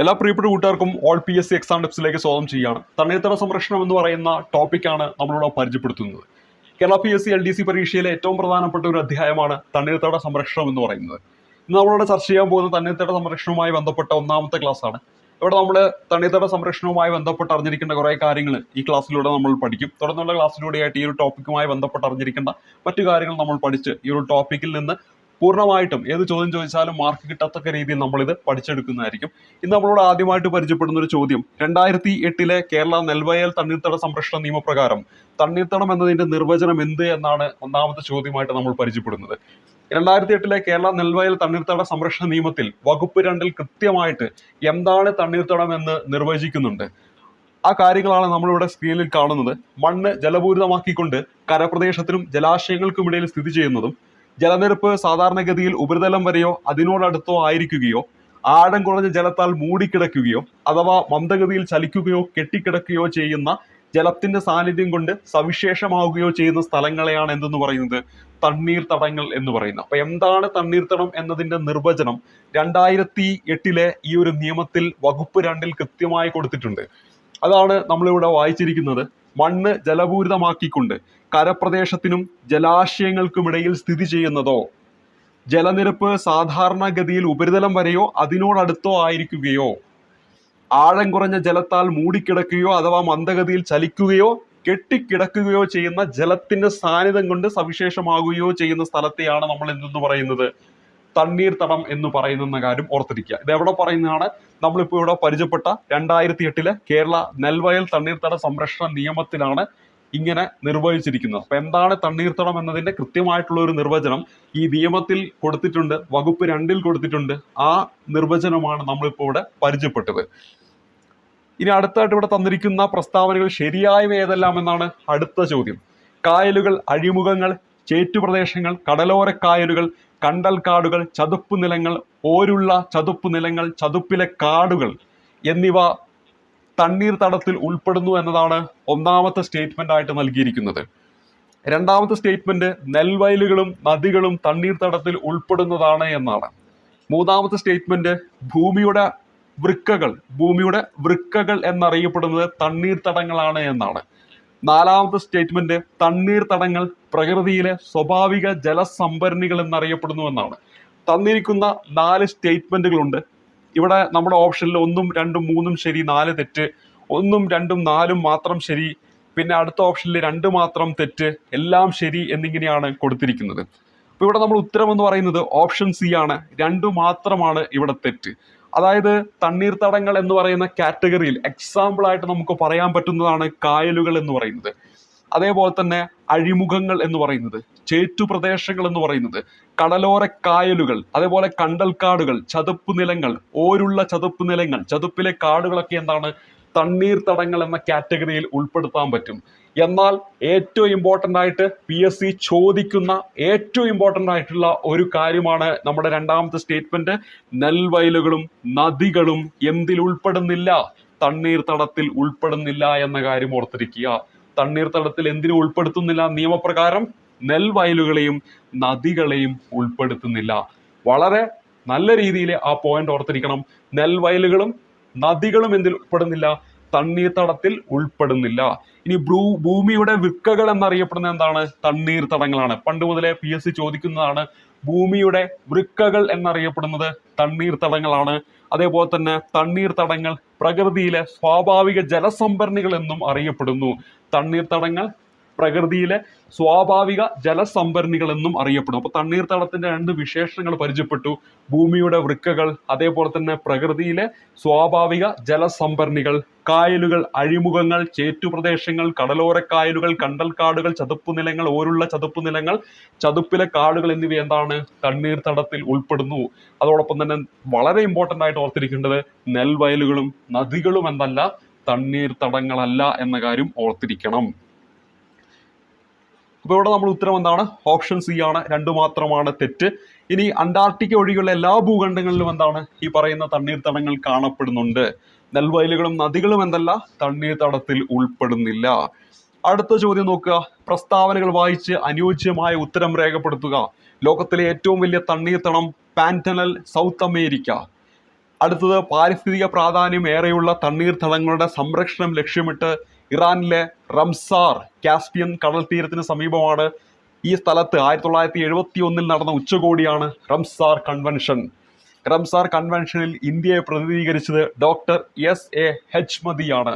എല്ലാ പ്രിയപ്പെട്ട കൂട്ടുകാർക്കും all P S C exam ടിപ്സിലേക്ക് സ്വാഗതം ചെയ്യുകയാണ്. തണ്ണീർത്തട സംരക്ഷണം എന്ന് പറയുന്ന ടോപ്പിക്കാണ് നമ്മളിവിടെ പരിചയപ്പെടുത്തുന്നത്. Kerala P S C L D C പരീക്ഷയിലെ ഏറ്റവും പ്രധാനപ്പെട്ട ഒരു അധ്യായമാണ് തണ്ണീർത്തട സംരക്ഷണം എന്ന് പറയുന്നത്. ഇന്ന് നമ്മളിവിടെ ചർച്ച ചെയ്യാൻ പോകുന്ന തണ്ണീർത്തട സംരക്ഷണവുമായി ബന്ധപ്പെട്ട ഒന്നാമത്തെ ക്ലാസ് ആണ്. ഇവിടെ നമ്മൾ തണ്ണീർത്തട സംരക്ഷണവുമായി ബന്ധപ്പെട്ട് അറിഞ്ഞിരിക്കേണ്ട കുറേ കാര്യങ്ങൾ ഈ ക്ലാസ്സിലൂടെ നമ്മൾ പഠിക്കും. തുടർന്നുള്ള ക്ലാസ്സിലൂടെയായിട്ട് ഈ ഒരു ടോപ്പിക്കുമായി ബന്ധപ്പെട്ട് അറിഞ്ഞിരിക്കേണ്ട മറ്റു കാര്യങ്ങൾ നമ്മൾ പഠിച്ച് ഈ ഒരു ടോപ്പിക്കിൽ നിന്ന് പൂർണമായിട്ടും ഏത് ചോദ്യം ചോദിച്ചാലും മാർക്ക് കിട്ടത്തക്ക രീതിയിൽ നമ്മളിത് പഠിച്ചെടുക്കുന്നതായിരിക്കും. ഇന്ന് നമ്മളോട് ആദ്യമായിട്ട് പരിചയപ്പെടുന്ന ഒരു ചോദ്യം രണ്ടായിരത്തി എട്ടിലെ കേരള നെൽവയൽ തണ്ണീർത്തട സംരക്ഷണ നിയമപ്രകാരം തണ്ണീർത്തടം എന്നതിന്റെ നിർവചനം എന്ത് എന്നാണ് ഒന്നാമത്തെ ചോദ്യമായിട്ട് നമ്മൾ പരിചയപ്പെടുന്നത്. രണ്ടായിരത്തി എട്ടിലെ കേരള നെൽവയൽ തണ്ണീർത്തട സംരക്ഷണ നിയമത്തിൽ വകുപ്പ് രണ്ടിൽ കൃത്യമായിട്ട് എന്താണ് തണ്ണീർത്തടം എന്ന് നിർവചിക്കുന്നുണ്ട്. ആ കാര്യങ്ങളാണ് നമ്മളിവിടെ സ്ക്രീനിൽ കാണുന്നത്. മണ്ണ് ജലപൂരിതമാക്കിക്കൊണ്ട് കരപ്രദേശത്തിനും ജലാശയങ്ങൾക്കുമിടയിൽ സ്ഥിതി ചെയ്യുന്നതും ജലനിരപ്പ് സാധാരണഗതിയിൽ ഉപരിതലം വരെയോ അതിനോടടുത്തോ ആയിരിക്കുകയോ ആഴം കുറഞ്ഞ ജലത്താൽ മൂടിക്കിടക്കുകയോ അഥവാ മന്ദഗതിയിൽ ചലിക്കുകയോ കെട്ടിക്കിടക്കുകയോ ചെയ്യുന്ന ജലത്തിന്റെ സാന്നിധ്യം കൊണ്ട് സവിശേഷമാവുകയോ ചെയ്യുന്ന സ്ഥലങ്ങളെയാണ് എന്തെന്ന് പറയുന്നത്? തണ്ണീർത്തടങ്ങൾ എന്ന് പറയുന്നത്. അപ്പൊ എന്താണ് തണ്ണീർത്തടം എന്നതിന്റെ നിർവചനം രണ്ടായിരത്തി എട്ടിലെ ഈ ഒരു നിയമത്തിൽ വകുപ്പ് രണ്ടിൽ കൃത്യമായി കൊടുത്തിട്ടുണ്ട്. അതാണ് നമ്മളിവിടെ വായിച്ചിരിക്കുന്നത്. മണ്ണ് ജലപൂരിതമാക്കിക്കൊണ്ട് കരപ്രദേശത്തിനും ജലാശയങ്ങൾക്കുമിടയിൽ സ്ഥിതി ചെയ്യുന്നതോ ജലനിരപ്പ് സാധാരണഗതിയിൽ ഉപരിതലം വരെയോ അതിനോടടുത്തോ ആയിരിക്കുകയോ ആഴം കുറഞ്ഞ ജലത്താൽ മൂടിക്കിടക്കുകയോ അഥവാ മന്ദഗതിയിൽ ചലിക്കുകയോ കെട്ടിക്കിടക്കുകയോ ചെയ്യുന്ന ജലത്തിന്റെ സാന്നിധ്യം കൊണ്ട് സവിശേഷമാകുകയോ ചെയ്യുന്ന സ്ഥലത്തെയാണ് നമ്മൾ എന്തെന്ന് പറയുന്നത്. തണ്ണീർത്തടം എന്ന് പറയുന്ന കാര്യം ഓർത്തിരിക്കുക. ഇത് എവിടെ പറയുന്നതാണ്? നമ്മളിപ്പോൾ ഇവിടെ പരിചയപ്പെട്ട രണ്ടായിരത്തി എട്ടിലെ കേരള നെൽവയൽ തണ്ണീർത്തട സംരക്ഷണ നിയമത്തിലാണ് ഇങ്ങനെ നിർവഹിച്ചിരിക്കുന്നത്. അപ്പൊ എന്താണ് തണ്ണീർത്തടം എന്നതിന്റെ കൃത്യമായിട്ടുള്ള ഒരു നിർവചനം? ഈ നിയമത്തിൽ കൊടുത്തിട്ടുണ്ട് വകുപ്പ് രണ്ടിൽ കൊടുത്തിട്ടുണ്ട്. ആ നിർവചനമാണ് നമ്മളിപ്പോൾ ഇവിടെ പരിചയപ്പെട്ടത്. ഇനി അടുത്തായിട്ട് ഇവിടെ തന്നിരിക്കുന്ന പ്രസ്താവനകൾ ശരിയായവ ഏതെല്ലാം എന്നാണ് അടുത്ത ചോദ്യം. കായലുകൾ അഴിമുഖങ്ങൾ ചേറ്റുപ്രദേശങ്ങൾ കടലോര കായലുകൾ കണ്ടൽ കാടുകൾ ചതുപ്പ് നിലങ്ങൾ ഓരുള്ള ചതുപ്പ് നിലങ്ങൾ ചതുപ്പിലെ കാടുകൾ എന്നിവ തണ്ണീർത്തടത്തിൽ ഉൾപ്പെടുന്നു എന്നതാണ് ഒന്നാമത്തെ സ്റ്റേറ്റ്മെന്റ് ആയിട്ട് നൽകിയിരിക്കുന്നത്. രണ്ടാമത്തെ സ്റ്റേറ്റ്മെന്റ് നെൽവയലുകളും നദികളും തണ്ണീർത്തടത്തിൽ ഉൾപ്പെടുന്നതാണ് എന്നാണ്. മൂന്നാമത്തെ സ്റ്റേറ്റ്മെന്റ് ഭൂമിയുടെ വൃക്കകൾ ഭൂമിയുടെ വൃക്കകൾ എന്നറിയപ്പെടുന്നത് തണ്ണീർത്തടങ്ങളാണ് എന്നാണ്. നാലാമത്തെ സ്റ്റേറ്റ്മെന്റ് തണ്ണീർ തടങ്ങൾ പ്രകൃതിയിലെ സ്വാഭാവിക ജലസംഭരണികൾ എന്നറിയപ്പെടുന്നു എന്നാണ്. തന്നിരിക്കുന്ന നാല് സ്റ്റേറ്റ്മെന്റുകളുണ്ട്. ഇവിടെ നമ്മുടെ ഓപ്ഷനിൽ ഒന്നും രണ്ടും മൂന്നും ശരി നാല് തെറ്റ്. ഒന്നും രണ്ടും നാലും മാത്രം ശരി. പിന്നെ അടുത്ത ഓപ്ഷനിൽ രണ്ട് മാത്രം തെറ്റ്. എല്ലാം ശരി എന്നിങ്ങനെയാണ് കൊടുത്തിരിക്കുന്നത്. അപ്പോൾ ഇവിടെ നമ്മൾ ഉത്തരം എന്ന് പറയുന്നത് ഓപ്ഷൻ സി ആണ്. രണ്ട് മാത്രമാണ് ഇവിടെ തെറ്റ്. അതായത് തണ്ണീർത്തടങ്ങൾ എന്ന് പറയുന്ന കാറ്റഗറിയിൽ എക്സാമ്പിൾ ആയിട്ട് നമുക്ക് പറയാൻ പറ്റുന്നതാണ് കായലുകൾ എന്ന് പറയുന്നത്. അതേപോലെ തന്നെ അഴിമുഖങ്ങൾ എന്ന് പറയുന്നത് ചേറ്റുപ്രദേശങ്ങൾ എന്ന് പറയുന്നത് കടലോര കായലുകൾ അതേപോലെ കണ്ടൽക്കാടുകൾ ചതുപ്പ് നിലങ്ങൾ ഓരുള്ള ചതുപ്പ് നിലങ്ങൾ ചതുപ്പിലെ കാടുകളൊക്കെ എന്താണ്? തണ്ണീർത്തടങ്ങൾ എന്ന കാറ്റഗറിയിൽ ഉൾപ്പെടുത്താൻ പറ്റും. എന്നാൽ ഏറ്റവും ഇമ്പോർട്ടന്റ് ആയിട്ട് പി എസ് സി ചോദിക്കുന്ന ഏറ്റവും ഇമ്പോർട്ടന്റ് ആയിട്ടുള്ള ഒരു കാര്യമാണ് നമ്മുടെ രണ്ടാമത്തെ സ്റ്റേറ്റ്മെന്റ് നെൽവയലുകളും നദികളും എന്തിൽ ഉൾപ്പെടുന്നില്ല? തണ്ണീർത്തടത്തിൽ ഉൾപ്പെടുന്നില്ല എന്ന കാര്യം ഓർത്തിരിക്കുക. തണ്ണീർത്തടത്തിൽ എന്തിനു ഉൾപ്പെടുത്തുന്നില്ല? നിയമപ്രകാരം നെൽവയലുകളെയും നദികളെയും ഉൾപ്പെടുത്തുന്നില്ല. വളരെ നല്ല രീതിയിൽ ആ പോയിന്റ് ഓർത്തിരിക്കണം. നെൽവയലുകളും നദികളും എന്തിൽ ഉൾപ്പെടുന്നില്ല? തണ്ണീർത്തടത്തിൽ ഉൾപ്പെടുന്നില്ല. ഇനി ഭൂ ഭൂമിയുടെ വൃക്കകൾ എന്നറിയപ്പെടുന്ന എന്താണ്? തണ്ണീർത്തടങ്ങളാണ്. പണ്ട് മുതലേ പി എസ് സി ചോദിക്കുന്നതാണ് ഭൂമിയുടെ വൃക്കകൾ എന്നറിയപ്പെടുന്നത് തണ്ണീർത്തടങ്ങളാണ്. അതേപോലെ തന്നെ തണ്ണീർത്തടങ്ങൾ പ്രകൃതിയിലെ സ്വാഭാവിക ജലസംഭരണികൾ എന്നും അറിയപ്പെടുന്നു. തണ്ണീർത്തടങ്ങൾ പ്രകൃതിയിലെ സ്വാഭാവിക ജലസംഭരണികൾ എന്നും അറിയപ്പെടും. അപ്പൊ തണ്ണീർത്തടത്തിന്റെ രണ്ട് വിശേഷങ്ങൾ പരിചയപ്പെട്ടു. ഭൂമിയുടെ വൃക്കകൾ അതേപോലെ തന്നെ പ്രകൃതിയിലെ സ്വാഭാവിക ജലസംഭരണികൾ കായലുകൾ അഴിമുഖങ്ങൾ ചേറ്റുപ്രദേശങ്ങൾ കടലോരക്കായലുകൾ കണ്ടൽക്കാടുകൾ ചതുപ്പ് നിലങ്ങൾ ഓരുള്ള ചതുപ്പ് നിലങ്ങൾ ചതുപ്പിലെ കാടുകൾ എന്നിവ എന്താണ്? തണ്ണീർത്തടത്തിൽ ഉൾപ്പെടുന്നു. അതോടൊപ്പം തന്നെ വളരെ ഇമ്പോർട്ടന്റ് ആയിട്ട് ഓർത്തിരിക്കേണ്ടത് നെൽവയലുകളും നദികളും എന്നല്ല തണ്ണീർത്തടങ്ങളല്ല എന്ന കാര്യം ഓർത്തിരിക്കണം. അപ്പോൾ ഇവിടെ നമ്മൾ ഉത്തരം എന്താണ്? ഓപ്ഷൻ സി ആണ്. രണ്ട് മാത്രമാണ് തെറ്റ്. ഇനി അന്റാർട്ടിക്ക ഒഴികെയുള്ള എല്ലാ ഭൂഖണ്ഡങ്ങളിലും എന്താണ്? ഈ പറയുന്ന തണ്ണീർത്തടങ്ങൾ കാണപ്പെടുന്നുണ്ട്. നെൽവയലുകളും നദികളും എന്തല്ല? തണ്ണീർത്തടത്തിൽ ഉൾപ്പെടുന്നില്ല. അടുത്ത ചോദ്യം നോക്കുക. പ്രസ്താവനകൾ വായിച്ച് അനുയോജ്യമായ ഉത്തരം രേഖപ്പെടുത്തുക. ലോകത്തിലെ ഏറ്റവും വലിയ തണ്ണീർത്തടം പാന്റനൽ സൗത്ത് അമേരിക്ക. അടുത്തത് പാരിസ്ഥിതിക പ്രാധാന്യം ഏറെയുള്ള തണ്ണീർത്തടങ്ങളുടെ സംരക്ഷണം ലക്ഷ്യമിട്ട് ഇറാനിലെ റംസാർ കാസ്പിയൻ കടൽ തീരത്തിന് സമീപമാണ് ഈ സ്ഥലത്ത്. ആയിരത്തി തൊള്ളായിരത്തി എഴുപത്തി ഒന്നിൽ നടന്ന ഉച്ചകോടിയാണ് റംസാർ കൺവെൻഷൻ. റംസാർ കൺവെൻഷനിൽ ഇന്ത്യയെ പ്രതിനിധീകരിച്ചത് ഡോക്ടർ എസ് എ ഹെച്ച്മതിയാണ്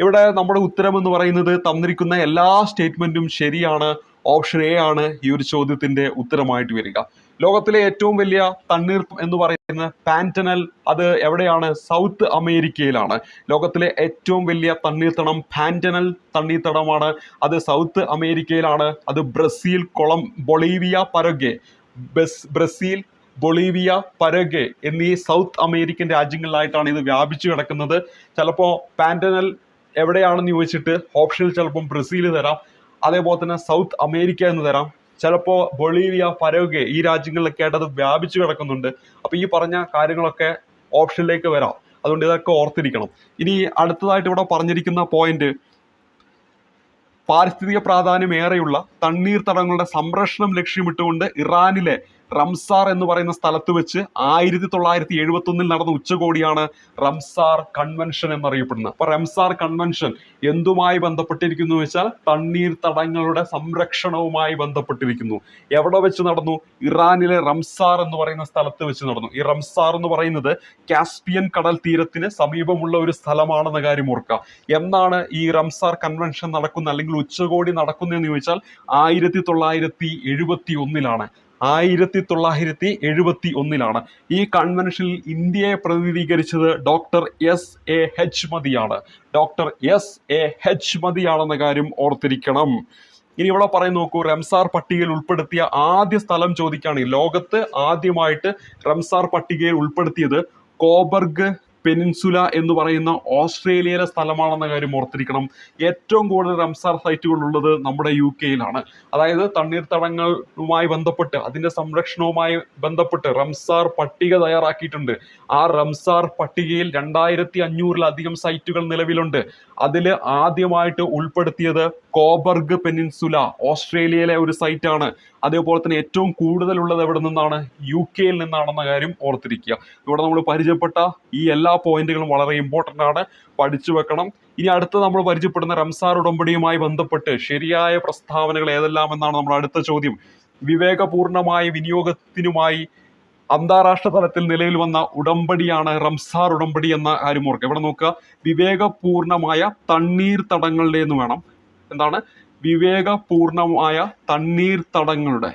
ഇവിടെ നമ്മുടെ ഉത്തരം എന്ന് പറയുന്നത് തന്നിരിക്കുന്ന എല്ലാ സ്റ്റേറ്റ്മെന്റും ശരിയാണ്. ഓപ്ഷൻ എ ആണ് ഈ ഒരു ചോദ്യത്തിന്റെ ഉത്തരമായിട്ട് വരിക. ലോകത്തിലെ ഏറ്റവും വലിയ തണ്ണീർത്തം എന്ന് പറയുന്ന പാന്റനൽ അത് എവിടെയാണ്? സൗത്ത് അമേരിക്കയിലാണ്. ലോകത്തിലെ ഏറ്റവും വലിയ തണ്ണീർത്തടം പാന്റനൽ തണ്ണീർത്തടമാണ് അത് സൗത്ത് അമേരിക്കയിലാണ്. അത് ബ്രസീൽ കൊളം ബൊളീവിയ പരഗെ ബസ് ബ്രസീൽ ബൊളീവിയ പരഗെ എന്നീ സൗത്ത് അമേരിക്കൻ രാജ്യങ്ങളിലായിട്ടാണ് ഇത് വ്യാപിച്ചു കിടക്കുന്നത്. ചിലപ്പോൾ പാന്റനൽ എവിടെയാണെന്ന് ചോദിച്ചിട്ട് ഓപ്ഷനിൽ ചിലപ്പം ബ്രസീൽ തരാം. അതേപോലെ തന്നെ സൗത്ത് അമേരിക്ക എന്ന് തരാം. ചിലപ്പോൾ ബൊളീവിയ പരോഗെ ഈ രാജ്യങ്ങളിലൊക്കെ ആയിട്ട് അത് വ്യാപിച്ചു കിടക്കുന്നുണ്ട്. അപ്പോൾ ഈ പറഞ്ഞ കാര്യങ്ങളൊക്കെ ഓപ്ഷനിലേക്ക് വരാം. അതുകൊണ്ട് ഇതൊക്കെ ഓർത്തിരിക്കണം. ഇനി അടുത്തതായിട്ട് ഇവിടെ പറഞ്ഞിരിക്കുന്ന പോയിന്റ് പാരിസ്ഥിതിക പ്രാധാന്യം ഏറെയുള്ള തണ്ണീർത്തടങ്ങളുടെ സംരക്ഷണം ലക്ഷ്യമിട്ടുകൊണ്ട് ഇറാനിലെ റംസാർ എന്ന് പറയുന്ന സ്ഥലത്ത് വെച്ച് ആയിരത്തി തൊള്ളായിരത്തി എഴുപത്തി ഒന്നിൽ നടന്ന ഉച്ചകോടിയാണ് റംസാർ കൺവെൻഷൻ എന്നറിയപ്പെടുന്നത്. അപ്പൊ റംസാർ കൺവെൻഷൻ എന്തുമായി ബന്ധപ്പെട്ടിരിക്കുന്നു വെച്ചാൽ തണ്ണീർ തടങ്ങളുടെ സംരക്ഷണവുമായി ബന്ധപ്പെട്ടിരിക്കുന്നു. എവിടെ വെച്ച് നടന്നു? ഇറാനിലെ റംസാർ എന്ന് പറയുന്ന സ്ഥലത്ത് വെച്ച് നടന്നു. ഈ റംസാർ എന്ന് പറയുന്നത് കാസ്പിയൻ കടൽ തീരത്തിന് സമീപമുള്ള ഒരു സ്ഥലമാണെന്ന കാര്യം ഓർക്കുക. എന്നാണ് ഈ റംസാർ കൺവെൻഷൻ നടക്കുന്ന അല്ലെങ്കിൽ ഉച്ചകോടി നടക്കുന്നതെന്ന് ചോദിച്ചാൽ ആയിരത്തി തൊള്ളായിരത്തി എഴുപത്തി ഒന്നിലാണ്. ആയിരത്തി തൊള്ളായിരത്തി എഴുപത്തി ഒന്നിലാണ് ഈ കൺവെൻഷനിൽ ഇന്ത്യയെ പ്രതിനിധീകരിച്ചത് ഡോക്ടർ എസ് എ ഹെച്ച് മതിയാണ്. ഡോക്ടർ എസ് എ ഹെച്ച് മതിയാണെന്ന കാര്യം ഓർത്തിരിക്കണം. ഇനി ഇവിടെ പറയുന്ന നോക്കൂ റംസാർ പട്ടികയിൽ ഉൾപ്പെടുത്തിയ ആദ്യ സ്ഥലം ചോദിക്കുകയാണ് ലോകത്ത് ആദ്യമായിട്ട് റംസാർ പട്ടികയിൽ ഉൾപ്പെടുത്തിയത് കോബർഗ് പെനിൻസുല എന്ന് പറയുന്ന ഓസ്ട്രേലിയയിലെ സ്ഥലമാണെന്ന കാര്യം ഓർത്തിരിക്കണം. ഏറ്റവും കൂടുതൽ റംസാർ സൈറ്റുകൾ ഉള്ളത് നമ്മുടെ യു കെയിലാണ്. അതായത് തണ്ണീർത്തടങ്ങളുമായി ബന്ധപ്പെട്ട് അതിന്റെ സംരക്ഷണവുമായി ബന്ധപ്പെട്ട് റംസാർ പട്ടിക തയ്യാറാക്കിയിട്ടുണ്ട്. ആ റംസാർ പട്ടികയിൽ രണ്ടായിരത്തി അഞ്ഞൂറിലധികം സൈറ്റുകൾ നിലവിലുണ്ട്. അതിൽ ആദ്യമായിട്ട് ഉൾപ്പെടുത്തിയത് കോബർഗ് പെനിൻസുല ഓസ്ട്രേലിയയിലെ ഒരു സൈറ്റാണ്. അതേപോലെ തന്നെ ഏറ്റവും കൂടുതലുള്ളത് എവിടെ നിന്നാണ്? യു കെയിൽ നിന്നാണെന്ന കാര്യം ഓർത്തിരിക്കുക. ഇവിടെ നമ്മൾ പരിചയപ്പെട്ട ഈ എല്ലാ പോയിന്റുകളും വളരെ ഇമ്പോർട്ടന്റ് ആണ്. പഠിച്ചു വെക്കണം. ഇനി അടുത്ത നമ്മൾ പരിചയപ്പെടുന്ന റംസാർ ഉടമ്പടിയുമായി ബന്ധപ്പെട്ട് ശരിയായ പ്രസ്താവനകൾ ഏതെല്ലാം എന്നാണ് നമ്മുടെ അടുത്ത ചോദ്യം. വിവേകപൂർണമായ വിനിയോഗത്തിനുമായി അന്താരാഷ്ട്ര തലത്തിൽ നിലവിൽ വന്ന ഉടമ്പടിയാണ് റംസാർ ഉടമ്പടി എന്ന കാര്യം ഓർക്കുക. ഇവിടെ നോക്കുക. വിവേകപൂർണമായ തണ്ണീർത്തടങ്ങളുടെ എന്ന് വേണം. എന്താണ്? വിവേകപൂർണമായ തണ്ണീർത്തടങ്ങളുടെ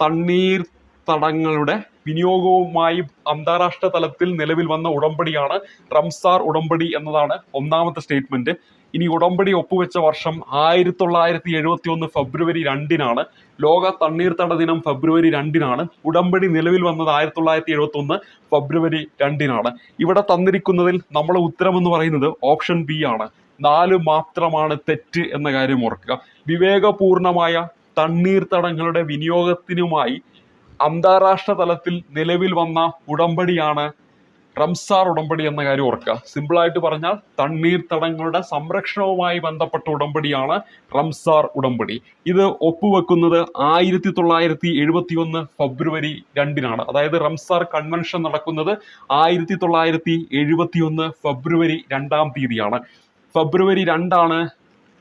തണ്ണീർത്തടങ്ങളുടെ വിനിയോഗവുമായി അന്താരാഷ്ട്ര തലത്തിൽ നിലവിൽ വന്ന ഉടമ്പടിയാണ് റംസാർ ഉടമ്പടി എന്നതാണ് ഒന്നാമത്തെ സ്റ്റേറ്റ്മെന്റ്. ഇനി ഉടമ്പടി ഒപ്പുവെച്ച വർഷം ആയിരത്തി തൊള്ളായിരത്തി എഴുപത്തി ഒന്ന് ഫെബ്രുവരി രണ്ടിനാണ്. ലോക തണ്ണീർത്തട ദിനം ഫെബ്രുവരി രണ്ടിനാണ്. ഉടമ്പടി നിലവിൽ വന്നത് ആയിരത്തി തൊള്ളായിരത്തി എഴുപത്തി ഒന്ന് ഫെബ്രുവരി രണ്ടിനാണ്. ഇവിടെ തന്നിരിക്കുന്നതിൽ നമ്മൾ ഉത്തരം എന്ന് പറയുന്നത് ഓപ്ഷൻ ബി ആണ്. നാല് മാത്രമാണ് തെറ്റ് എന്ന കാര്യം ഓർക്കുക. വിവേകപൂർണമായ തണ്ണീർത്തടങ്ങളുടെ വിനിയോഗത്തിനുമായി അന്താരാഷ്ട്ര തലത്തിൽ നിലവിൽ വന്ന ഉടമ്പടിയാണ് റംസാർ ഉടമ്പടി എന്ന കാര്യം ഓർക്കുക. സിമ്പിളായിട്ട് പറഞ്ഞാൽ തണ്ണീർത്തടങ്ങളുടെ സംരക്ഷണവുമായി ബന്ധപ്പെട്ട ഉടമ്പടിയാണ് റംസാർ ഉടമ്പടി. ഇത് ഒപ്പുവെക്കുന്നത് ആയിരത്തി തൊള്ളായിരത്തി എഴുപത്തി ഒന്ന് ഫെബ്രുവരി രണ്ടിനാണ്. അതായത് റംസാർ കൺവെൻഷൻ നടക്കുന്നത് ആയിരത്തി തൊള്ളായിരത്തി എഴുപത്തി ഒന്ന് ഫെബ്രുവരി രണ്ടാം തീയതിയാണ്. ഫെബ്രുവരി രണ്ടാണ്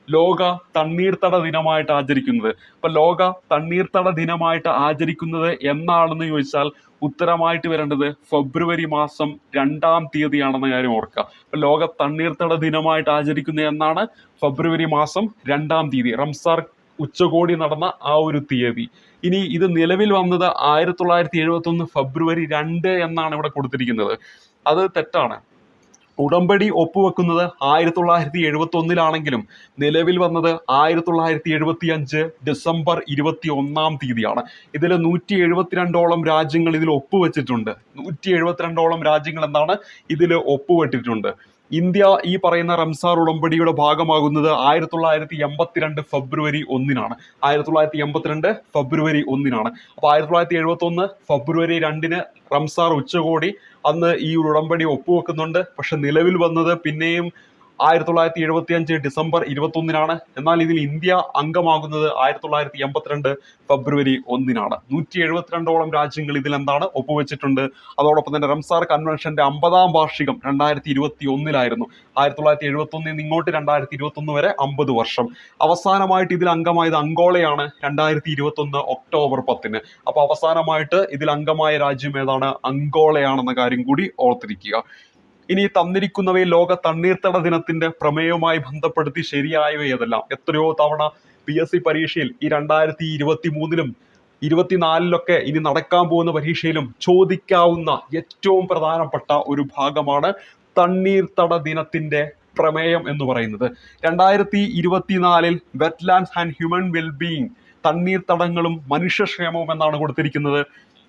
ലോക തണ്ണീർത്തട ദിനമായിട്ട് ആചരിക്കുന്നത്. അപ്പൊ ലോക തണ്ണീർത്തട ദിനമായിട്ട് ആചരിക്കുന്നത് എന്നാണെന്ന് ചോദിച്ചാൽ ഉത്തരമായിട്ട് വരേണ്ടത് ഫെബ്രുവരി മാസം രണ്ടാം തീയതിയാണെന്ന കാര്യം ഓർക്കുക. അപ്പൊ ലോക തണ്ണീർത്തട ദിനമായിട്ട് ആചരിക്കുന്നത് എന്നാണ് ഫെബ്രുവരി മാസം രണ്ടാം തീയതി റംസാർ ഉച്ചകോടി നടന്ന ആ ഒരു തീയതി. ഇനി ഇത് നിലവിൽ വന്നത് ആയിരത്തി തൊള്ളായിരത്തി എഴുപത്തി ഒന്ന് ഫെബ്രുവരി രണ്ട് എന്നാണ് ഇവിടെ കൊടുത്തിരിക്കുന്നത്. അത് തെറ്റാണ്. ഉടമ്പടി ഒപ്പുവെക്കുന്നത് ആയിരത്തി തൊള്ളായിരത്തി എഴുപത്തി ഒന്നിലാണെങ്കിലും നിലവിൽ വന്നത് ആയിരത്തി തൊള്ളായിരത്തി എഴുപത്തി അഞ്ച് ഡിസംബർ ഇരുപത്തി ഒന്നാം തീയതിയാണ്. ഇതിൽ നൂറ്റി എഴുപത്തിരണ്ടോളം രാജ്യങ്ങൾ ഇതിൽ ഒപ്പുവെച്ചിട്ടുണ്ട്. നൂറ്റി എഴുപത്തിരണ്ടോളം രാജ്യങ്ങൾ എന്താണ് ഇതിൽ ഒപ്പുവെട്ടിട്ടുണ്ട്. ഇന്ത്യ ഈ പറയുന്ന റംസാർ ഉടമ്പടിയുടെ ഭാഗമാകുന്നത് ആയിരത്തി തൊള്ളായിരത്തി എൺപത്തിരണ്ട് ഫെബ്രുവരി ഒന്നിനാണ്. ആയിരത്തി തൊള്ളായിരത്തി എൺപത്തിരണ്ട് ഫെബ്രുവരി ഒന്നിനാണ്. അപ്പോൾ ആയിരത്തി തൊള്ളായിരത്തി എഴുപത്തി ഒന്ന് ഫെബ്രുവരി രണ്ടിന് റംസാർ ഉച്ചകോടി. അന്ന് ഈ ഉടമ്പടി ഒപ്പുവെക്കുന്നുണ്ട്. പക്ഷെ നിലവിൽ വന്നത് പിന്നെയും ആയിരത്തി തൊള്ളായിരത്തി എഴുപത്തി അഞ്ച് ഡിസംബർ ഇരുപത്തി ഒന്നിനാണ് എന്നാൽ ഇതിൽ ഇന്ത്യ അംഗമാകുന്നത് ആയിരത്തി തൊള്ളായിരത്തി എൺപത്തിരണ്ട് ഫെബ്രുവരി ഒന്നിനാണ്. നൂറ്റി എഴുപത്തിരണ്ടോളം രാജ്യങ്ങൾ ഇതിൽ എന്താണ് ഒപ്പുവെച്ചിട്ടുണ്ട്. അതോടൊപ്പം തന്നെ റംസാർ കൺവെൻഷന്റെ അമ്പതാം വാർഷികം രണ്ടായിരത്തി ഇരുപത്തി ഒന്നിലായിരുന്നു ആയിരത്തി തൊള്ളായിരത്തി എഴുപത്തി ഒന്നിൽ നിന്ന് ഇങ്ങോട്ട് രണ്ടായിരത്തി ഇരുപത്തി ഒന്ന് വരെ അമ്പത് വർഷം. അവസാനമായിട്ട് ഇതിൽ അംഗമായത് അങ്കോളയാണ് രണ്ടായിരത്തി ഇരുപത്തി ഒന്ന് ഒക്ടോബർ പത്തിന്. അപ്പൊ അവസാനമായിട്ട് ഇതിൽ അംഗമായ രാജ്യം ഏതാണ്? അങ്കോളയാണെന്ന കാര്യം കൂടി ഓർത്തിരിക്കുക. ഇനി തന്നിരിക്കുന്നവയിൽ ലോക തണ്ണീർത്തട ദിനത്തിന്റെ പ്രമേയവുമായി ബന്ധപ്പെടുത്തി ശരിയായവ ഏതെല്ലാം എത്രയോ തവണ പി എസ് സി പരീക്ഷയിൽ ഈ രണ്ടായിരത്തി ഇരുപത്തി മൂന്നിലും ഇരുപത്തിനാലിലൊക്കെ ഇനി നടക്കാൻ പോകുന്ന പരീക്ഷയിലും ചോദിക്കാവുന്ന ഏറ്റവും പ്രധാനപ്പെട്ട ഒരു ഭാഗമാണ് തണ്ണീർത്തട ദിനത്തിന്റെ പ്രമേയം എന്ന് പറയുന്നത്. രണ്ടായിരത്തി ഇരുപത്തിനാലിൽ വെറ്റ്ലാൻഡ്സ് ആൻഡ് ഹ്യൂമൻ വെൽബീയിങ് തണ്ണീർത്തടങ്ങളും മനുഷ്യക്ഷേമവും എന്നാണ് കൊടുത്തിരിക്കുന്നത്.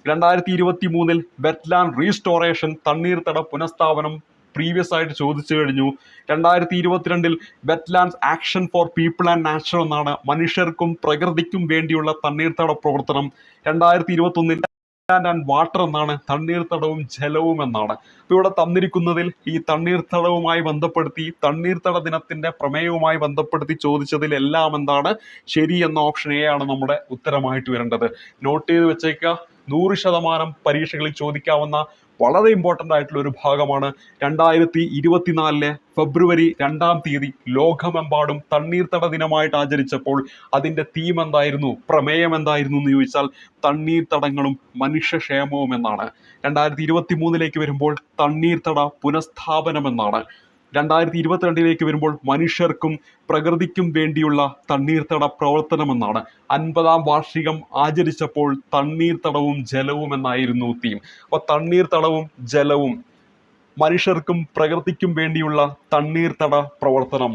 രണ്ടായിരത്തി ഇരുപത്തി മൂന്നിൽ വെറ്റ്ലാൻഡ് റീസ്റ്റോറേഷൻ തണ്ണീർത്തട പുനഃസ്ഥാപനം പ്രീവിയസ് ആയിട്ട് ചോദിച്ചു കഴിഞ്ഞു. രണ്ടായിരത്തി ഇരുപത്തിരണ്ടിൽ wetlands action for people and natural എന്നാണ് മനുഷ്യർക്കും പ്രകൃതിക്കും വേണ്ടിയുള്ള തണ്ണീർത്തട പ്രവർത്തനം. രണ്ടായിരത്തി ഇരുപത്തൊന്നിൽ ആൻഡ് വാട്ടർ എന്നാണ് തണ്ണീർത്തടവും ജലവും എന്നാണ്. അപ്പൊ ഇവിടെ തന്നിരിക്കുന്നതിൽ ഈ തണ്ണീർത്തടവുമായി ബന്ധപ്പെടുത്തി തണ്ണീർത്തട ദിനത്തിന്റെ പ്രമേയവുമായി ബന്ധപ്പെടുത്തി ചോദിച്ചതിൽ എല്ലാം എന്താണ്? ശരി എന്ന ഓപ്ഷൻ എ ആണ് നമ്മുടെ ഉത്തരമായിട്ട് വരേണ്ടത്. നോട്ട് ചെയ്ത് വെച്ചേക്കുക. നൂറ് ശതമാനം പരീക്ഷകളിൽ ചോദിക്കാവുന്ന വളരെ ഇമ്പോർട്ടന്റ് ആയിട്ടുള്ള ഒരു ഭാഗമാണ് രണ്ടായിരത്തി ഇരുപത്തിനാലിലെ ഫെബ്രുവരി രണ്ടാം തീയതി ലോകമെമ്പാടും തണ്ണീർത്തട ദിനമായിട്ട് ആചരിച്ചപ്പോൾ അതിന്റെ തീം എന്തായിരുന്നു? പ്രമേയം എന്തായിരുന്നു എന്ന് ചോദിച്ചാൽ തണ്ണീർത്തടങ്ങളും മനുഷ്യക്ഷേമവും എന്നാണ് രണ്ടായിരത്തി ഇരുപത്തി മൂന്നിലേക്ക് വരുമ്പോൾ തണ്ണീർത്തട പുനഃസ്ഥാപനം എന്നാണ് രണ്ടായിരത്തി ഇരുപത്തിരണ്ടിലേക്ക് വരുമ്പോൾ മനുഷ്യർക്കും പ്രകൃതിക്കും വേണ്ടിയുള്ള തണ്ണീർത്തട പ്രവർത്തനമെന്നാണ്. അൻപതാം വാർഷികം ആചരിച്ചപ്പോൾ തണ്ണീർത്തടവും ജലവും എന്നായിരുന്നു തീം അപ്പോൾ തണ്ണീർത്തടവും ജലവും മനുഷ്യർക്കും പ്രകൃതിക്കും വേണ്ടിയുള്ള തണ്ണീർത്തട പ്രവർത്തനം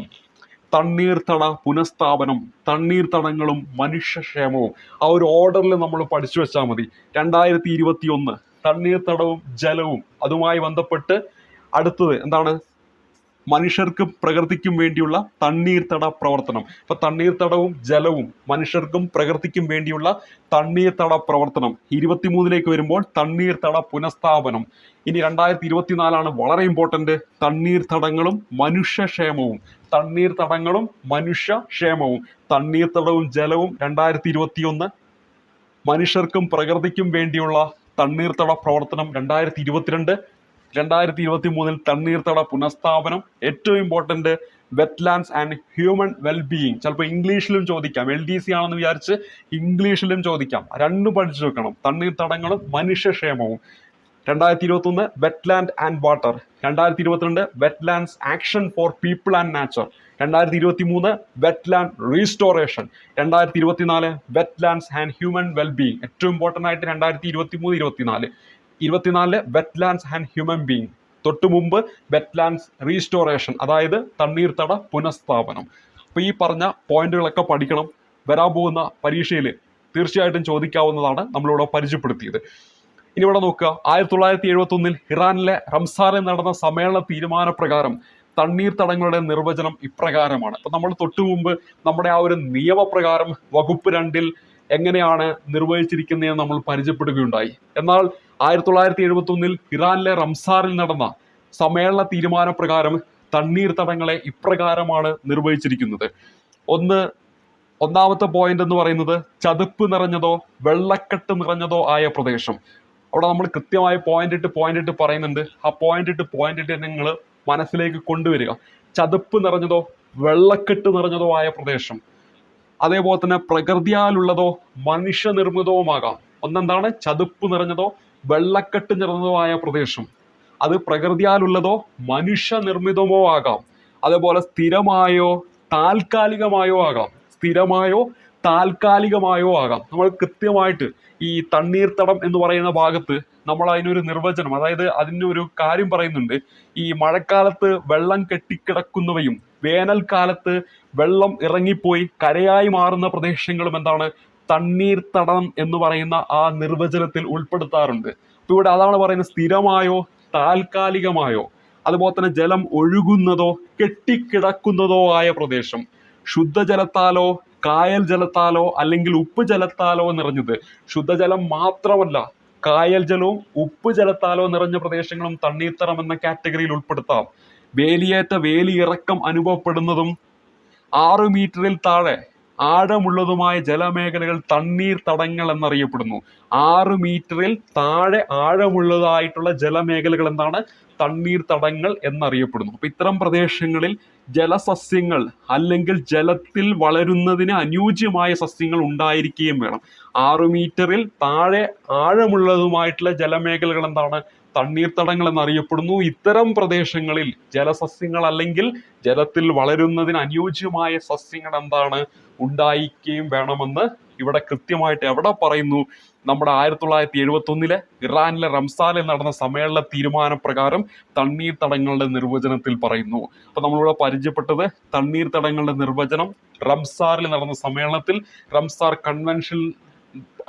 തണ്ണീർത്തട പുനഃസ്ഥാപനം തണ്ണീർത്തടങ്ങളും മനുഷ്യക്ഷേമവും. ആ ഒരു ഓർഡറിൽ നമ്മൾ പഠിച്ചു വെച്ചാൽ മതി. രണ്ടായിരത്തി ഇരുപത്തി ഒന്ന് തണ്ണീർത്തടവും ജലവും അതുമായി ബന്ധപ്പെട്ട് അടുത്തത് എന്താണ്? മനുഷ്യർക്കും പ്രകൃതിക്കും വേണ്ടിയുള്ള തണ്ണീർത്തട പ്രവർത്തനം. ഇപ്പൊ തണ്ണീർത്തടവും ജലവും മനുഷ്യർക്കും പ്രകൃതിക്കും വേണ്ടിയുള്ള തണ്ണീർത്തട പ്രവർത്തനം. ഇരുപത്തിമൂന്നിലേക്ക് വരുമ്പോൾ തണ്ണീർത്തട പുനഃസ്ഥാപനം. ഇനി രണ്ടായിരത്തി ഇരുപത്തിനാലാണ് വളരെ ഇമ്പോർട്ടന്റ് തണ്ണീർത്തടങ്ങളും മനുഷ്യക്ഷേമവും. തണ്ണീർത്തടങ്ങളും മനുഷ്യക്ഷേമവും. തണ്ണീർത്തടവും ജലവും രണ്ടായിരത്തി ഇരുപത്തിയൊന്ന് മനുഷ്യർക്കും പ്രകൃതിക്കും വേണ്ടിയുള്ള തണ്ണീർത്തട പ്രവർത്തനം രണ്ടായിരത്തി ഇരുപത്തിരണ്ട് രണ്ടായിരത്തി ഇരുപത്തി മൂന്നിൽ തണ്ണീർത്തട പുനഃസ്ഥാപനം ഏറ്റവും important wetlands and human wellbeing ചിലപ്പോൾ ഇംഗ്ലീഷിലും ചോദിക്കാം എൽ ഡി സി ആണെന്ന് വിചാരിച്ച് ഇംഗ്ലീഷിലും ചോദിക്കാം. രണ്ടും പഠിച്ചു വെക്കണം. തണ്ണീർത്തടങ്ങളും മനുഷ്യക്ഷേമവും. രണ്ടായിരത്തി ഇരുപത്തൊന്ന് വെറ്റ്ലാൻഡ് ആൻഡ് വാട്ടർ രണ്ടായിരത്തി ഇരുപത്തിരണ്ട് wetlands action for people and nature രണ്ടായിരത്തി ഇരുപത്തി മൂന്ന് വെറ്റ്ലാൻഡ് റീസ്റ്റോറേഷൻ രണ്ടായിരത്തി ഇരുപത്തിനാല് വെറ്റ്ലാൻഡ്സ് ആൻഡ് ഹ്യൂമൻ വെൽബീയിങ് ഏറ്റവും ഇമ്പോർട്ടന്റ് ആയിട്ട് രണ്ടായിരത്തി ഇരുപത്തി മൂന്ന് ഇരുപത്തിനാല്. ഇരുപത്തിനാലിൽ വെറ്റ്ലാൻഡ്സ് ആൻഡ് ഹ്യൂമൻ ബീങ് തൊട്ടു മുമ്പ് വെറ്റ്ലാൻഡ്സ് റീസ്റ്റോറേഷൻ അതായത് തണ്ണീർത്തട പുനഃസ്ഥാപനം. അപ്പോൾ ഈ പറഞ്ഞ പോയിന്റുകളൊക്കെ പഠിക്കണം. വരാൻ പോകുന്ന പരീക്ഷയിൽ തീർച്ചയായിട്ടും ചോദിക്കാവുന്നതാണ് നമ്മളിവിടെ പരിചയപ്പെടുത്തിയത്. ഇനി ഇവിടെ നോക്കുക. ആയിരത്തി തൊള്ളായിരത്തി എഴുപത്തി ഒന്നിൽ ഇറാനിലെ റംസാറിൽ നടന്ന സമ്മേളന തീരുമാനപ്രകാരം തണ്ണീർത്തടങ്ങളുടെ നിർവചനം ഇപ്രകാരമാണ്. അപ്പൊ നമ്മൾ തൊട്ടു മുമ്പ് നമ്മുടെ ആ ഒരു നിയമപ്രകാരം വകുപ്പ് രണ്ടിൽ എങ്ങനെയാണ് നിർവഹിച്ചിരിക്കുന്നതെന്ന് നമ്മൾ പരിചയപ്പെടുകയുണ്ടായി. എന്നാൽ ആയിരത്തി തൊള്ളായിരത്തി എഴുപത്തി ഒന്നിൽ ഇറാനിലെ റംസാറിൽ നടന്ന സമ്മേളന തീരുമാനപ്രകാരം തണ്ണീർത്തടങ്ങളെ ഇപ്രകാരമാണ് നിർവഹിച്ചിരിക്കുന്നത്. ഒന്ന് ഒന്നാമത്തെ പോയിന്റ് എന്ന് പറയുന്നത് ചതുപ്പ് നിറഞ്ഞതോ വെള്ളക്കെട്ട് നിറഞ്ഞതോ ആയ പ്രദേശം. അവിടെ നമ്മൾ കൃത്യമായി പോയിന്റ് ഇട്ട് പോയിന്റ് ഇട്ട് പറയുന്നുണ്ട്. ആ പോയിന്റ് ഇട്ട് പോയിന്റ് ഇട്ട് നിങ്ങൾ മനസ്സിലേക്ക് കൊണ്ടുവരിക. ചതുപ്പ് നിറഞ്ഞതോ വെള്ളക്കെട്ട് നിറഞ്ഞതോ ആയ പ്രദേശം. അതേപോലെ തന്നെ പ്രകൃതിയാലുള്ളതോ മനുഷ്യനിർമ്മിതവുമാകാം. ഒന്നെന്താണ്? ചതുപ്പ് നിറഞ്ഞതോ വെള്ളക്കെട്ട് നിറഞ്ഞതോ ആയ പ്രദേശം. അത് പ്രകൃതിയാലുള്ളതോ മനുഷ്യനിർമ്മിതമോ ആകാം. അതേപോലെ സ്ഥിരമായോ താൽക്കാലികമായോ ആകാം. സ്ഥിരമായോ താൽക്കാലികമായോ ആകാം. നമ്മൾ കൃത്യമായിട്ട് ഈ തണ്ണീർത്തടം എന്ന് പറയുന്ന ഭാഗത്ത് നമ്മൾ അതിനൊരു നിർവചനം അതായത് അതിന് ഒരു കാര്യം പറയുന്നുണ്ട്. ഈ മഴക്കാലത്ത് വെള്ളം കെട്ടിക്കിടക്കുന്നവയും വേനൽക്കാലത്ത് വെള്ളം ഇറങ്ങിപ്പോയി കരയായി മാറുന്ന പ്രദേശങ്ങളും എന്താണ്? തണ്ണീർത്തടം എന്ന് പറയുന്ന ആ നിർവചനത്തിൽ ഉൾപ്പെടുത്താറുണ്ട്. അപ്പൊ ഇവിടെ അതാണ് പറയുന്നത് സ്ഥിരമായോ താൽക്കാലികമായോ? അതുപോലെ തന്നെ ജലം ഒഴുകുന്നതോ കെട്ടിക്കിടക്കുന്നതോ ആയ പ്രദേശം. ശുദ്ധജലത്താലോ കായൽ ജലത്താലോ അല്ലെങ്കിൽ ഉപ്പ് ജലത്താലോ നിറഞ്ഞത് ശുദ്ധജലം മാത്രമല്ല കായൽ ജലവും ഉപ്പ് ജലത്താലോ നിറഞ്ഞ പ്രദേശങ്ങളും തണ്ണീർത്തടം എന്ന കാറ്റഗറിയിൽ ഉൾപ്പെടുത്താം. വേലിയേറ്റ വേലിയിറക്കം അനുഭവപ്പെടുന്നതും ആറു മീറ്ററിൽ താഴെ ആഴമുള്ളതുമായ ജലമേഖലകൾ തണ്ണീർ തടങ്ങൾ എന്നറിയപ്പെടുന്നു. ആറ് മീറ്ററിൽ താഴെ ആഴമുള്ളതായിട്ടുള്ള ജലമേഖലകൾ എന്താണ്? തണ്ണീർ തടങ്ങൾ എന്നറിയപ്പെടുന്നു. അപ്പൊ ഇത്തരം പ്രദേശങ്ങളിൽ ജലസസ്യങ്ങൾ അല്ലെങ്കിൽ ജലത്തിൽ വളരുന്നതിന് അനുയോജ്യമായ സസ്യങ്ങൾ ഉണ്ടായിരിക്കുകയും വേണം. ആറു മീറ്ററിൽ താഴെ ആഴമുള്ളതുമായിട്ടുള്ള ജലമേഖലകൾ എന്താണ്? തണ്ണീർത്തടങ്ങൾ എന്നറിയപ്പെടുന്നു ഇത്തരം പ്രദേശങ്ങളിൽ ജലസസ്യങ്ങൾ അല്ലെങ്കിൽ ജലത്തിൽ വളരുന്നതിന് അനുയോജ്യമായ സസ്യങ്ങൾ എന്താണ്? ഉണ്ടായിരിക്കുകയും വേണമെന്ന് ഇവിടെ കൃത്യമായിട്ട് എവിടെ പറയുന്നു? നമ്മുടെ ആയിരത്തി തൊള്ളായിരത്തി എഴുപത്തി ഒന്നിലെ ഇറാനിലെ റംസാനിൽ നടന്ന സമ്മേളന തീരുമാനപ്രകാരം തണ്ണീർത്തടങ്ങളുടെ നിർവചനത്തിൽ പറയുന്നു. അപ്പൊ നമ്മളിവിടെ പരിചയപ്പെട്ടത് തണ്ണീർത്തടങ്ങളുടെ നിർവചനം റംസാറിൽ നടന്ന സമ്മേളനത്തിൽ റംസാർ കൺവെൻഷൻ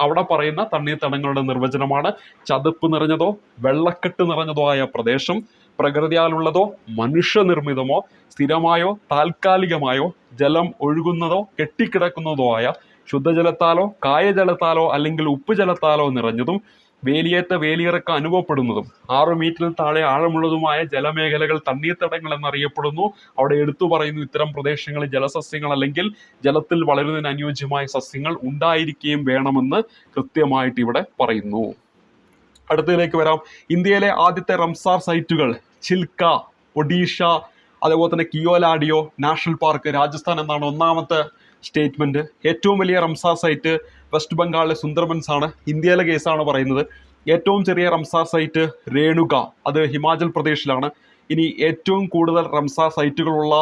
അവിടെ പറയുന്ന തണ്ണീർത്തടങ്ങളുടെ നിർവചനമാണ്. ചതുപ്പ് നിറഞ്ഞതോ വെള്ളക്കെട്ട് നിറഞ്ഞതോ ആയ പ്രദേശം പ്രകൃതിയാലുള്ളതോ മനുഷ്യനിർമ്മിതമോ സ്ഥിരമായോ താൽക്കാലികമായോ ജലം ഒഴുകുന്നതോ കെട്ടിക്കിടക്കുന്നതോ ആയ ശുദ്ധജലത്താലോ കായജലത്താലോ അല്ലെങ്കിൽ ഉപ്പുജലത്താലോ നിറഞ്ഞതും വേലിയേറ്റ വേലിയിറക്കം അനുഭവപ്പെടുന്നതും ആറ് മീറ്ററിൽ താഴെ ആഴമുള്ളതുമായ ജലമേഖലകൾ തണ്ണീർത്തടങ്ങൾ എന്നറിയപ്പെടുന്നു. അവിടെ എടുത്തു പറയുന്നു ഇത്തരം പ്രദേശങ്ങളിൽ ജലസസ്യങ്ങൾ അല്ലെങ്കിൽ ജലത്തിൽ വളരുന്നതിന് അനുയോജ്യമായ സസ്യങ്ങൾ ഉണ്ടായിരിക്കുകയും വേണമെന്ന് കൃത്യമായിട്ട് ഇവിടെ പറയുന്നു. അടുത്തതിലേക്ക് വരാം. ഇന്ത്യയിലെ ആദ്യത്തെ റംസാർ സൈറ്റുകൾ ചിൽക്ക ഒഡീഷ അതേപോലെ തന്നെ കിയോലാഡിയോ നാഷണൽ പാർക്ക് രാജസ്ഥാൻ എന്നാണ് ഒന്നാമത്തെ സ്റ്റേറ്റ്മെന്റ്. ഏറ്റവും വലിയ റംസാർ സൈറ്റ് വെസ്റ്റ് ബംഗാളിലെ സുന്ദർബൻസ് ആണ്. ഇന്ത്യയിലെ കേസാണ് പറയുന്നത്. ഏറ്റവും ചെറിയ റംസാർ സൈറ്റ് രേണുക അത് ഹിമാചൽ പ്രദേശിലാണ്. ഇനി ഏറ്റവും കൂടുതൽ റംസാർ സൈറ്റുകളുള്ള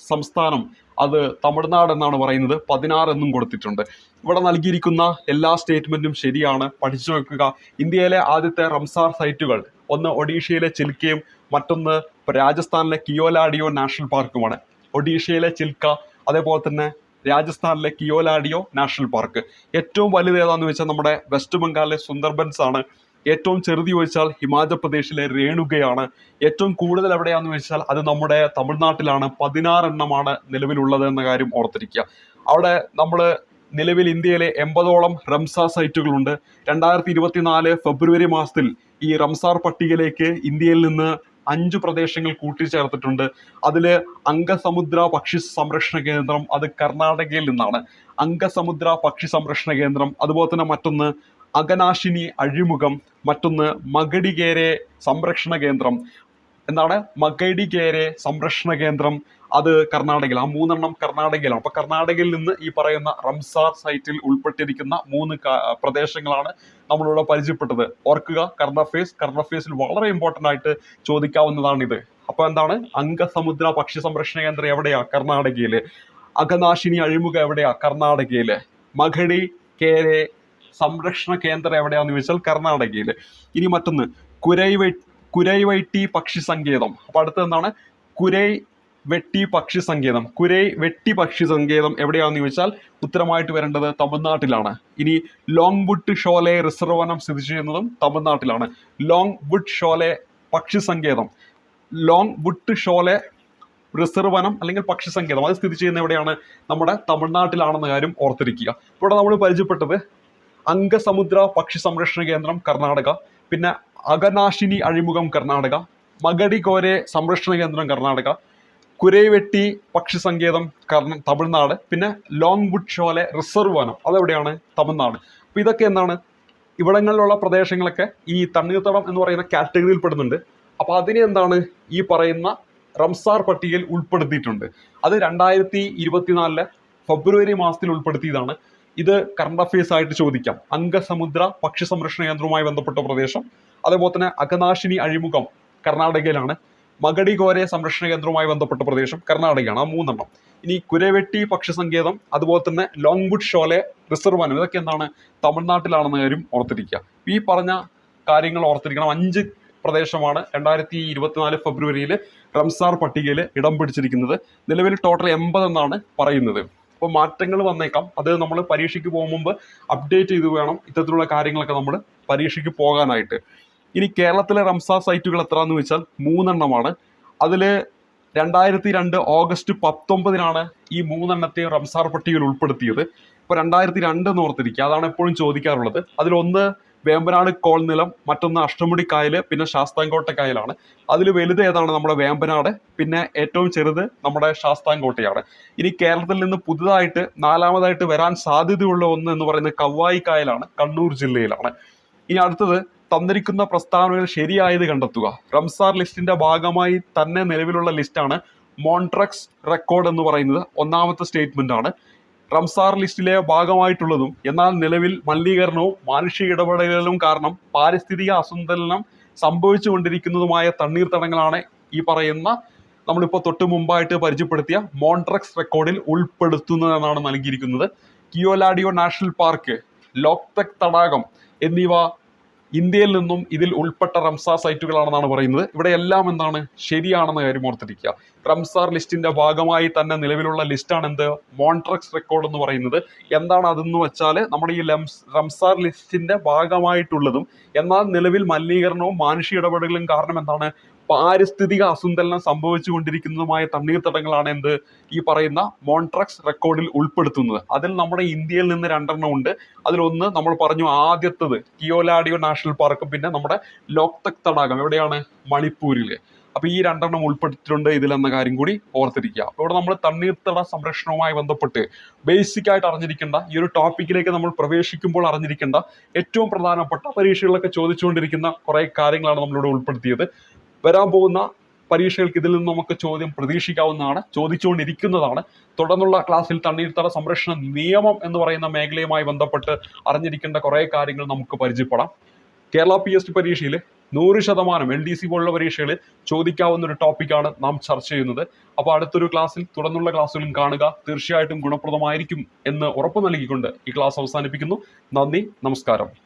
സംസ്ഥാനം അത് തമിഴ്നാട് എന്നാണ് പറയുന്നത്. പതിനാറ് എന്നും കൊടുത്തിട്ടുണ്ട്. ഇവിടെ നൽകിയിരിക്കുന്ന എല്ലാ സ്റ്റേറ്റ്മെന്റും ശരിയാണ്. പഠിച്ചു വെക്കുക ഇന്ത്യയിലെ ആദ്യത്തെ റംസാർ സൈറ്റുകൾ ഒന്ന് ഒഡീഷയിലെ ചിൽക്കയും മറ്റൊന്ന് രാജസ്ഥാനിലെ കിയോലാഡിയോ നാഷണൽ പാർക്കുമാണ്. ഒഡീഷയിലെ ചിൽക്ക അതേപോലെ തന്നെ രാജസ്ഥാനിലെ കിയോലാഡിയോ നാഷണൽ പാർക്ക്. ഏറ്റവും വലുത് ഏതാന്ന് വെച്ചാൽ നമ്മുടെ വെസ്റ്റ് ബംഗാളിലെ സുന്ദർബൻസ് ആണ്. ഏറ്റവും ചെറുത് ചോദിച്ചാൽ ഹിമാചൽ പ്രദേശിലെ രേണുകയാണ്. ഏറ്റവും കൂടുതൽ എവിടെയാന്ന് വെച്ചാൽ അത് നമ്മുടെ തമിഴ്നാട്ടിലാണ്. പതിനാറെണ്ണമാണ് നിലവിലുള്ളത് എന്ന കാര്യം ഓർത്തിരിക്കുക. അവിടെ നമ്മൾ നിലവിൽ ഇന്ത്യയിലെ എൺപതോളം റംസാർ സൈറ്റുകളുണ്ട്. രണ്ടായിരത്തി ഇരുപത്തിനാല് ഫെബ്രുവരി മാസത്തിൽ ഈ റംസാർ പട്ടികയിലേക്ക് ഇന്ത്യയിൽ നിന്ന് അഞ്ച് പ്രദേശങ്ങൾ കൂട്ടിച്ചേർത്തിട്ടുണ്ട്. അതിൽ അംഗസമുദ്ര പക്ഷി സംരക്ഷണ കേന്ദ്രം അത് കർണാടകയിൽ നിന്നാണ്. അംഗസമുദ്ര പക്ഷി സംരക്ഷണ കേന്ദ്രം അതുപോലെ തന്നെ മറ്റൊന്ന് അകനാശിനി അഴിമുഖം മറ്റൊന്ന് മകടികേരെ സംരക്ഷണ കേന്ദ്രം. എന്താണ്? മഗഡികേരെ സംരക്ഷണ കേന്ദ്രം. അത് കർണാടകയിൽ ആ മൂന്നെണ്ണം കർണാടകയിലാണ്. അപ്പൊ കർണാടകയിൽ നിന്ന് ഈ പറയുന്ന റംസാർ സൈറ്റിൽ ഉൾപ്പെട്ടിരിക്കുന്ന മൂന്ന് പ്രദേശങ്ങളാണ് നമ്മളിവിടെ പരിചയപ്പെട്ടത്. ഓർക്കുക കർണഫേസ്. കർണഫേസിൽ കർണ ഫേസിൽ വളരെ ഇമ്പോർട്ടന്റ് ആയിട്ട് ചോദിക്കാവുന്നതാണ് ഇത് അപ്പൊ എന്താണ്? അംഗസമുദ്ര പക്ഷി സംരക്ഷണ കേന്ദ്രം എവിടെയാ? കർണാടകയിൽ. അകനാശിനി അഴിമുഖം എവിടെയാ? കർണാടകയിൽ. മഗഡി കേരെ സംരക്ഷണ കേന്ദ്രം എവിടെയാന്ന് ചോദിച്ചാൽ കർണാടകയിൽ. ഇനി മറ്റൊന്ന്. കുരൈവൈ വൈട്ടി പക്ഷി സങ്കേതം. അപ്പൊ അടുത്ത എന്താണ്? കുരൈ വെട്ടി പക്ഷി സങ്കേതം. കുരൈ വെട്ടി പക്ഷി സങ്കേതം എവിടെയാണെന്ന് ചോദിച്ചാൽ ഉത്തരമായിട്ട് വരേണ്ടത് തമിഴ്നാട്ടിലാണ്. ഇനി ലോങ് വുഡ് ഷോലെ റിസർവ് വനം സ്ഥിതി ചെയ്യുന്നതും തമിഴ്നാട്ടിലാണ്. ലോങ് വുഡ് ഷോലെ പക്ഷി സങ്കേതം. ലോങ് വുഡ് ഷോലെ റിസർവ് വനം അല്ലെങ്കിൽ പക്ഷി സങ്കേതം അത് സ്ഥിതി ചെയ്യുന്ന എവിടെയാണ്? നമ്മുടെ തമിഴ്നാട്ടിലാണെന്ന കാര്യം ഓർത്തിരിക്കുക. ഇവിടെ നമ്മൾ പരിചയപ്പെട്ടത് അംഗസമുദ്ര പക്ഷി സംരക്ഷണ കേന്ദ്രം കർണാടക. പിന്നെ അകനാശിനി അഴിമുഖം കർണാടക മഗഡികോരെ സംരക്ഷണ കേന്ദ്രം കർണാടക കുരൈവെട്ടി പക്ഷി സങ്കേതം കർണ തമിഴ്നാട് പിന്നെ ലോങ് വുഡ് ഷോലെ റിസർവ് വനം അതെവിടെയാണ്? തമിഴ്നാട്. അപ്പോൾ ഇതൊക്കെ എന്താണ്? ഇവിടങ്ങളിലുള്ള പ്രദേശങ്ങളൊക്കെ ഈ തണ്ണീർത്തടം എന്ന് പറയുന്ന കാറ്റഗറിയിൽ പെടുന്നുണ്ട്. അപ്പോൾ അതിനെ എന്താണ് ഈ പറയുന്ന റംസാർ പട്ടികയിൽ ഉൾപ്പെടുത്തിയിട്ടുണ്ട്. അത് രണ്ടായിരത്തി ഇരുപത്തിനാലിലെ ഫെബ്രുവരി മാസത്തിൽ ഉൾപ്പെടുത്തിയതാണ്. ഇത് കറണ്ട് അഫയേഴ്സ് ആയിട്ട് ചോദിക്കാം. അംഗസമുദ്ര പക്ഷി സംരക്ഷണ കേന്ദ്രവുമായി ബന്ധപ്പെട്ട പ്രദേശം. അതേപോലെ തന്നെ അകനാശിനി അഴിമുഖം കർണാടകയിലാണ്. മഗഡിഗോരെ സംരക്ഷണ കേന്ദ്രവുമായി ബന്ധപ്പെട്ട പ്രദേശം കർണാടകയാണ്. ആ മൂന്നെണ്ണം. ഇനി കുരവെട്ടി പക്ഷി സങ്കേതം അതുപോലെ തന്നെ ലോങ് വുഡ് ഷോലെ റിസർവ് വനം. ഇതൊക്കെ എന്താണ് തമിഴ്നാട്ടിലാണെന്ന കാര്യം ഓർത്തിരിക്കുക. ഈ പറഞ്ഞ കാര്യങ്ങൾ ഓർത്തിരിക്കണം. അഞ്ച് പ്രദേശമാണ് രണ്ടായിരത്തി ഇരുപത്തിനാല് ഫെബ്രുവരിയിൽ റംസാർ പട്ടികയിൽ ഇടം പിടിച്ചിരിക്കുന്നത്. നിലവിൽ ടോട്ടൽ എൺപത് എന്നാണ് പറയുന്നത്. അപ്പോൾ മാറ്റങ്ങൾ വന്നേക്കാം. അത് നമ്മൾ പരീക്ഷയ്ക്ക് പോകും മുമ്പ് അപ്ഡേറ്റ് ചെയ്ത് വേണം ഇത്തരത്തിലുള്ള കാര്യങ്ങളൊക്കെ നമ്മൾ പരീക്ഷയ്ക്ക് പോകാനായിട്ട്. ഇനി കേരളത്തിലെ റംസാർ സൈറ്റുകൾ എത്രയെന്ന് വെച്ചാൽ മൂന്നെണ്ണമാണ്. അതിൽ രണ്ടായിരത്തി രണ്ട് ഓഗസ്റ്റ് പത്തൊമ്പതിനാണ് ഈ മൂന്നെണ്ണത്തെയും റംസാർ പട്ടികയിൽ ഉൾപ്പെടുത്തിയത്. ഇപ്പോൾ രണ്ടായിരത്തി രണ്ട് എന്ന് ഓർത്തിരിക്കുക. അതാണ് എപ്പോഴും ചോദിക്കാറുള്ളത്. അതിലൊന്ന് വേമ്പനാട് കോൾനിലം മറ്റൊന്ന് അഷ്ടമുടി കായൽ പിന്നെ ശാസ്താംകോട്ട കായലാണ്. അതിൽ വലുത് ഏതാണ് നമ്മുടെ വേമ്പനാട് പിന്നെ ഏറ്റവും ചെറുത് നമ്മുടെ ശാസ്താംകോട്ടയാണ്. ഇനി കേരളത്തിൽ നിന്ന് പുതുതായിട്ട് നാലാമതായിട്ട് വരാൻ സാധ്യതയുള്ള ഒന്ന് എന്ന് പറയുന്നത് കവ്വായി കായലാണ് കണ്ണൂർ ജില്ലയിലാണ്. ഇനി അടുത്തത് തന്നിരിക്കുന്ന പ്രസ്താവനകൾ ശരിയായത് കണ്ടെത്തുക. റംസാർ ലിസ്റ്റിന്റെ ഭാഗമായി തന്നെ നിലവിലുള്ള ലിസ്റ്റാണ് മോൺട്രക്സ് റെക്കോർഡ് എന്ന് പറയുന്നത്. ഒന്നാമത്തെ സ്റ്റേറ്റ്മെന്റ് ആണ്. റംസാർ ലിസ്റ്റിലെ ഭാഗമായിട്ടുള്ളതും എന്നാൽ നിലവിൽ മലിനീകരണവും മാനുഷിക ഇടപെടലുകളും കാരണം പാരിസ്ഥിതിക അസന്തുലനം സംഭവിച്ചുകൊണ്ടിരിക്കുന്നതുമായ തണ്ണീർത്തടങ്ങളാണ് ഈ പറയുന്ന നമ്മളിപ്പോൾ തൊട്ട് മുമ്പായിട്ട് പരിചയപ്പെടുത്തിയ മോൺട്രക്സ് റെക്കോർഡിൽ ഉൾപ്പെടുത്തുന്നതെന്നാണ് നൽകിയിരിക്കുന്നത്. കിയോലാഡിയോ നാഷണൽ പാർക്ക് ലോക്തക് തടാകം എന്നിവ ഇന്ത്യയിൽ നിന്നും ഇതിൽ ഉൾപ്പെട്ട റംസാർ സൈറ്റുകളാണെന്നാണ് പറയുന്നത്. ഇവിടെ എല്ലാം എന്താണ്? ശരിയാണെന്ന കാര്യം ഓർത്തിരിക്കുക. റംസാർ ലിസ്റ്റിന്റെ ഭാഗമായി തന്നെ നിലവിലുള്ള ലിസ്റ്റാണ് എന്ത്? മോൺട്രക്സ് റെക്കോർഡ് എന്ന് പറയുന്നത്. എന്താണ് അതെന്ന് വെച്ചാൽ നമ്മുടെ ഈ ലംസ് റംസാർ ലിസ്റ്റിന്റെ ഭാഗമായിട്ടുള്ളതും എന്നാൽ നിലവിൽ മലിനീകരണവും മാനുഷിക ഇടപെടലുകളും കാരണം എന്താണ്? പാരിസ്ഥിതിക അസന്തുലനം സംഭവിച്ചുകൊണ്ടിരിക്കുന്നതുമായ തണ്ണീർത്തടങ്ങളാണ് എന്ത്? ഈ പറയുന്ന മോൺട്രക്സ് റെക്കോർഡിൽ ഉൾപ്പെടുത്തുന്നത്. അതിൽ നമ്മുടെ ഇന്ത്യയിൽ നിന്ന് രണ്ടെണ്ണം ഉണ്ട്. അതിലൊന്ന് നമ്മൾ പറഞ്ഞു ആദ്യത്തത് കിയോലാഡിയോ നാഷണൽ പാർക്കും പിന്നെ നമ്മുടെ ലോക്തക് തടാകം. എവിടെയാണ്? മണിപ്പൂരിൽ. അപ്പൊ ഈ രണ്ടെണ്ണം ഉൾപ്പെടുത്തിയിട്ടുണ്ട് ഇതിലെന്ന കാര്യം കൂടി ഓർത്തിരിക്കുക. അപ്പോൾ ഇവിടെ നമ്മൾ തണ്ണീർത്തട സംരക്ഷണവുമായി ബന്ധപ്പെട്ട് ബേസിക് ആയിട്ട് അറിഞ്ഞിരിക്കേണ്ട ഈ ഒരു ടോപ്പിക്കിലേക്ക് നമ്മൾ പ്രവേശിക്കുമ്പോൾ അറിഞ്ഞിരിക്കേണ്ട ഏറ്റവും പ്രധാനപ്പെട്ട പരീക്ഷകളൊക്കെ ചോദിച്ചുകൊണ്ടിരിക്കുന്ന കുറേ കാര്യങ്ങളാണ് നമ്മളിവിടെ ഉൾപ്പെടുത്തിയത്. വരാൻ പോകുന്ന പരീക്ഷകൾക്ക് ഇതിൽ നിന്ന് നമുക്ക് ചോദ്യം പ്രതീക്ഷിക്കാവുന്നതാണ് ചോദിച്ചുകൊണ്ടിരിക്കുന്നതാണ്. തുടർന്നുള്ള ക്ലാസ്സിൽ തണ്ണീർത്തട സംരക്ഷണ നിയമം എന്ന് പറയുന്ന മേഖലയുമായി ബന്ധപ്പെട്ട് അറിഞ്ഞിരിക്കേണ്ട കുറേ കാര്യങ്ങൾ നമുക്ക് പരിചയപ്പെടാം. കേരള പി എസ് ടി പരീക്ഷയിൽ നൂറ് ശതമാനം എൽ ഡി സി പോലുള്ള പരീക്ഷകളിൽ ചോദിക്കാവുന്ന ഒരു ടോപ്പിക്കാണ് നാം ചർച്ച ചെയ്യുന്നത്. അപ്പോൾ അടുത്തൊരു ക്ലാസ്സിൽ തുടർന്നുള്ള ക്ലാസ്സുകളും കാണുക. തീർച്ചയായിട്ടും ഗുണപ്രദമായിരിക്കും എന്ന് ഉറപ്പ് നൽകിക്കൊണ്ട് ഈ ക്ലാസ് അവസാനിപ്പിക്കുന്നു. നന്ദി നമസ്കാരം.